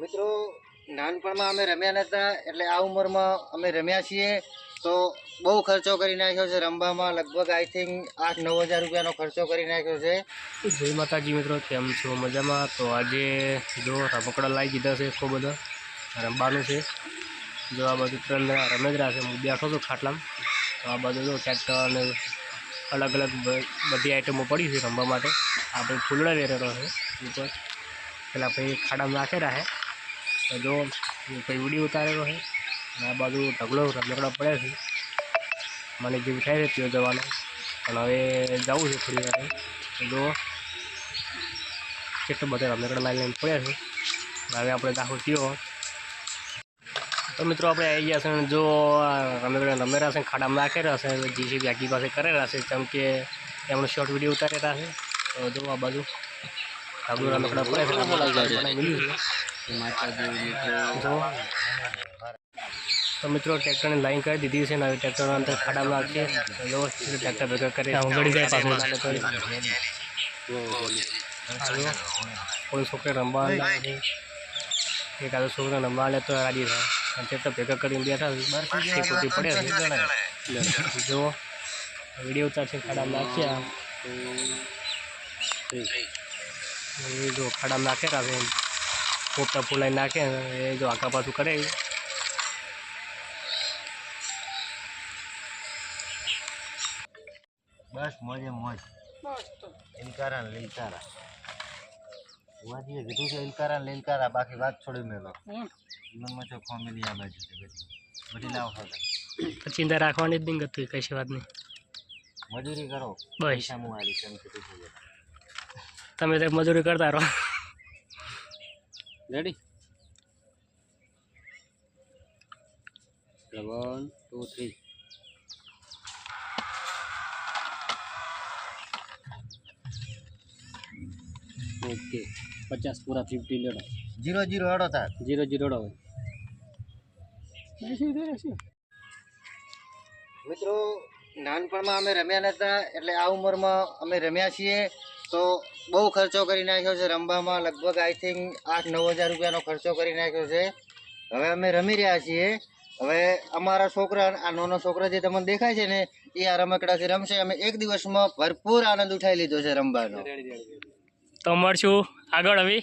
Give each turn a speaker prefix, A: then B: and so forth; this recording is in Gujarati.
A: મિત્રો નાનપણમાં અમે રમેનાતા એટલે આ ઉમરમાં અમે રમ્યા છીએ તો બહુ ખર્જો કરી નાખ્યો છે રંબામાં લગભગ આઈ થિંક 8-9000 રૂપિયાનો ખર્જો કરી નાખ્યો છે
B: જય માતાજી મિત્રો કેમ છો મજામાં તો આજે જો રાપકડા લઈ કીધા છે છોબોદર રંબામાં છે જો આ બાજુ ટ્રલ રહે રમેજ રાખે હું બેખો તો ખાટલામાં તો આ બાજુ જો સેટ કરે અલગ અલગ બધી આઈટમો પડી છે રંબા માટે આપણે ફૂલડા લેરેરો છે ઉપર એટલે ભઈ ખાડામાં રાખી રહ્યા છે જો આ પે વિડીયો ઉતારેલો છે આ बाजू ઢગલો રબકડો પડ્યો છે મને જે ઉઠાય રે પ્યો જવાના અને હવે જાવું છે ફરીને જો કેટબો બદર રબકડા લાઈન પડ્યો છે અને હવે આપણે આવો ક્યો તો મિત્રો આપણે આઈ ગયા છે જો રબકડા રમેરા છે ખાડામાં આખે રસે જીસી બાકી પાસે કરે છે ચમકે એમનો શોર્ટ વિડીયો ઉતારેતા છે તો જો આ बाजू આબુ રબકડા પડ્યા છે આ બોલા છે જો તો મિત્રો ટ્રેક્ટરને લાઈન કરી દીધી છે ને ટ્રેક્ટરનો અંદર ખાડામાં નાખીએ વ્યવસ્થિત ટ્રેક્ટર ભેગા કરી ઉગડી જાય પાછું કોઈ છોકરે રમવા એક આદો છોકરો રમવા લે તો રાજી થાય અને તો ભેગા કરીને બેઠા બરફી પોતી પડે જો વિડીયો ઉતારશે ખાડામાં નાખ્યા જો ખાડામાં નાખેલા છે ફોટા ફોલાઈ નાખે એ જો આખા પાછું કરે
A: બસ મોજે મોજ ઇલકારા ને લીલકારા વાજીએ ઇલકારા ને બાકી વાત છોડી મેલો મનમાં છો ફેમિલી આ બાજુ
B: ચિંતા રાખવાની જ નહીં ગતું કશી વાત નહીં
A: મજૂરી કરો
B: બસ
A: સામું
B: તમે તો મજૂરી કરતા રહો
A: ready one two three
B: okay પચાસ પૂરા ફિફ્ટી લેડો
A: જીરો જીરો અડો તાર
B: જીરો જીરો અડો
A: મિત્રો નાનપણમાં અમે રમ્યા નહોતા એટલે આ ઉંમરમાં અમે રમ્યા છીએ તો બહુ ખર્ચો કરી નાખ્યો છે રમવામાં લગભગ આઈ થિંક આઠ નવ હજાર રૂપિયાનો ખર્ચો કરી નાખ્યો છે હવે અમે રમી રહ્યા છીએ હવે અમારા છોકરા આ નોનો છોકરા જે તમને દેખાય છે ને એ આ રમકડાથી રમશે અમે એક દિવસમાં ભરપૂર આનંદ ઉઠાવી લીધો છે રમવાનો
B: તો મળશું આગળ હવે